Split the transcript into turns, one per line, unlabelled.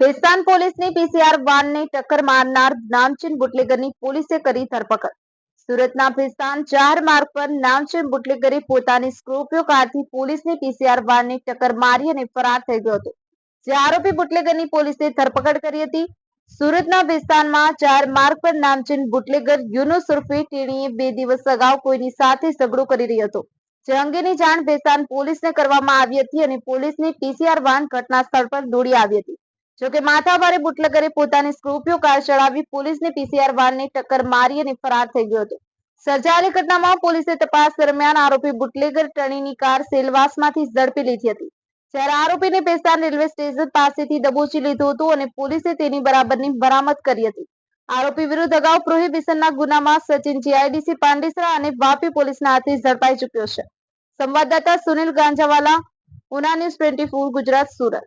ભેસ્તાન પોલીસની પીસીઆર વાનને ટક્કર મારનાર નામચીન બુટલેગરની પોલીસે કરી ધરપકડ. સુરતના ભેસ્તાન ચાર માર્ગ પર નામચીન બુટલેગરે પોતાની સ્કોર્પિયો કારથી પોલીસની પીસીઆર વાનને ટક્કર મારી અને ફરાર થઈ ગયો હતો. જે આરોપી બુટલેગરની પોલીસે ધરપકડ કરી હતી. સુરતના ભેસ્તાનમાં ચાર માર્ગ પર નામચીન બુટલેગર યુનુસ ઉર્ફે ટેણીએ બે દિવસ અગાઉ કોઈની સાથે ઝઘડો કરી રહ્યો હતો. જે અંગેની જાણ ભેસ્તાન પોલીસને કરવામાં આવી હતી અને પોલીસની પીસીઆર વાન ઘટના સ્થળ પર દોડી આવી હતી. જોકે માથાભારે બુટલકરે પોતાની સ્કોર્પિયો કાર ચડાવી પોલીસને પીસીઆર વાનની ટક્કર મારી અને ફરાર થઈ ગયો હતો. સર્જાયેલી ઘટનામાં પોલીસે તપાસ દરમિયાન આરોપી બુટલેગર ટણીની કાર સેલવાસમાંથી ઝડપી લીધી હતી. જ્યારે આરોપીને પેસ્તાન રેલવે સ્ટેશન પાસેથી દબોચી લીધો હતો અને પોલીસે તેની બરાબરની બરામદ કરી હતી. આરોપી વિરુદ્ધ અગાઉ પ્રોહિબિશનના ગુનામાં સચિન જીઆઈડીસી પાંડેસરા અને વાપી પોલીસના હાથે ઝડપાઈ ચૂક્યો છે. સંવાદદાતા સુનિલ ગાંજાવાલા, ઉના ન્યૂઝ ટ્વેન્ટી ગુજરાત, સુરત.